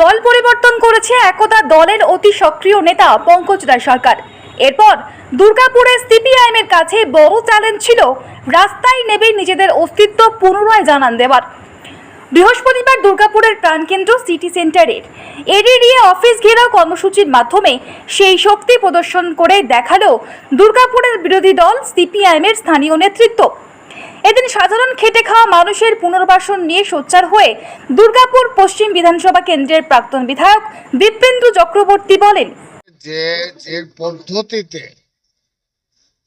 দল পরিবর্তন করেছে একদা দলের অতি সক্রিয় নেতা পঙ্কজ রায় সরকার। এরপর দুর্গাপুরে সিপিআইএমের কাছে বড় চ্যালেঞ্জ ছিল, রাস্তায় নেবে নিজেদের অস্তিত্ব পুনরায় জানান দেওয়ার। বৃহস্পতিবার দুর্গাপুরের প্রাণকেন্দ্র সিটি সেন্টারের এডিডিএ অফিস ঘেরাও কর্মসূচির মাধ্যমে সেই শক্তি প্রদর্শন করে দেখাল দুর্গাপুরের বিরোধী দল সিপিআইএমের স্থানীয় নেতৃত্ব। সাধারণ খেটে খাওয়া মানুষের পুনর্বাসন নিয়ে সোচ্চার হয়ে দুর্গাপুর পশ্চিম বিধানসভা কেন্দ্রের প্রাক্তন বিধায়ক দীপেন্দু চক্রবর্তী বলেন, যে যে পদ্ধতিতে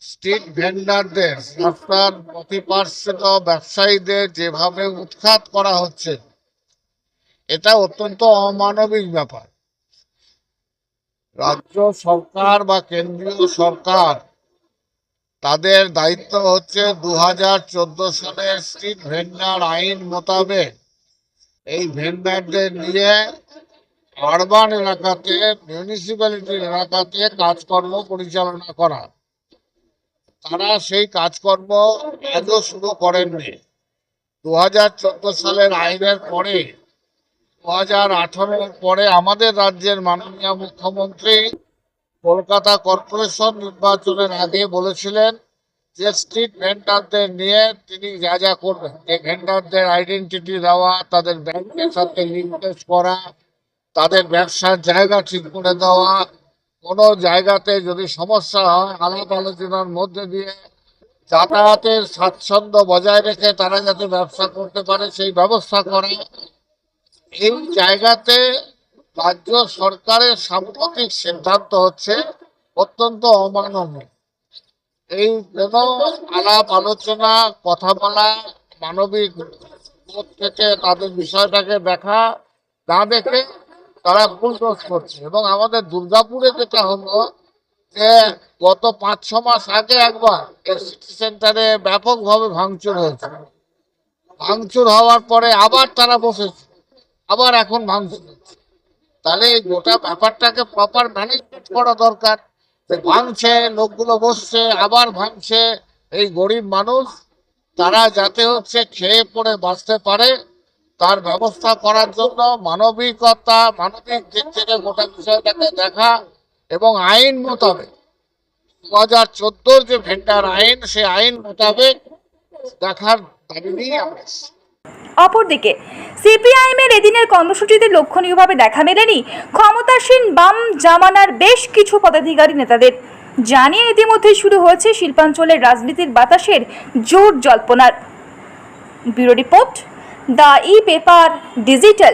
স্ট্রিট ভেন্ডারদের রাস্তার প্রতিপার্শ্বিত ব্যবসায়ীদের যেভাবে উৎখাত করা হচ্ছে, এটা অত্যন্ত অমানবিক ব্যাপার। রাজ্য সরকার বা কেন্দ্রীয় সরকার তাদের দায়িত্ব হচ্ছে দু হাজার চোদ্দ সালের স্ট্রিট ভেন্ডার আইন মোতাবেক। এই ভেন্ডারদের নিয়ে আরবান এলাকাতে মিউনিসিপ্যালিটির এলাকাতে কাজকর্ম পরিচালনা করা। তারা সেই কাজকর্ম আজও শুরু করেননি। দু হাজার চোদ্দ সালের আইনের পরে দু হাজার পরে আমাদের রাজ্যের মাননীয় মুখ্যমন্ত্রী কলকাতা কর্পোরেশন নির্বাচনের আগে বলেছিলেন যে স্ট্রিট ভেন্ডারদের নিয়ে তিনি যা যা করবেন, যে ভেন্ডারদের আইডেন্টিটি দেওয়া, তাদের ব্যাংকের সাথে লিঙ্কেজ করা, তাদের ব্যবসার জায়গা ঠিক করে দেওয়া, কোনো জায়গাতে যদি সমস্যা হয় আলাপ আলোচনার মধ্যে দিয়ে যাতায়াতের স্বাচ্ছন্দ্য বজায় রেখে তারা যাতে ব্যবসা করতে পারে, সেই ব্যবস্থা করে। এই জায়গাতে রাজ্য সরকারের সাম্প্রতিক সিদ্ধান্ত হচ্ছে অত্যন্ত অমানবিক এই কোনো আলাপ আলোচনা, কথা বলা, মানবিক থেকে তাদের বিষয়টাকে দেখা না দেখে তারা বুলডোজ করছে। এবং আমাদের দুর্গাপুরে যেটা হলো যে গত পাঁচ, ছ মাস আগে একবার সিটি সেন্টারে ব্যাপকভাবে ভাঙচুর হয়েছে। ভাঙচুর হওয়ার পরে আবার তারা বসেছে, আবার এখন ভাঙচুর হচ্ছে। তাহলে গোটা ব্যাপারটাকে প্রপার ম্যানেজমেন্ট করা দরকার ভাঙছে, লোকগুলো বসছে, আবার ভাঙছে, এই গরিব মানুষ, তারা যাতে হচ্ছে খেয়ে পড়ে বাঁচতে পারে, তার ব্যবস্থা করার জন্য মানবিকতা, মানবিক দিক থেকে গোটা বিষয়টাকে দেখা এবং আইন মোতাবেক দু হাজার চোদ্দোর যে ভেন্ডার আইন সে আইন মোতাবেক দেখার দাবি নিয়ে আমরা। অপরদিকে, সিপিআইএমের এদিনের কর্মসূচিতে লক্ষণীয়ভাবে দেখা মেলেনি ক্ষমতাসীন বাম জামানার বেশ কিছু পদাধিকারী নেতাদের। জানিয়ে ইতিমধ্যে শুরু হয়েছে শিল্পাঞ্চলের রাজনীতির বাতাসের জোর জল্পনার। Bureau report, the E paper digital.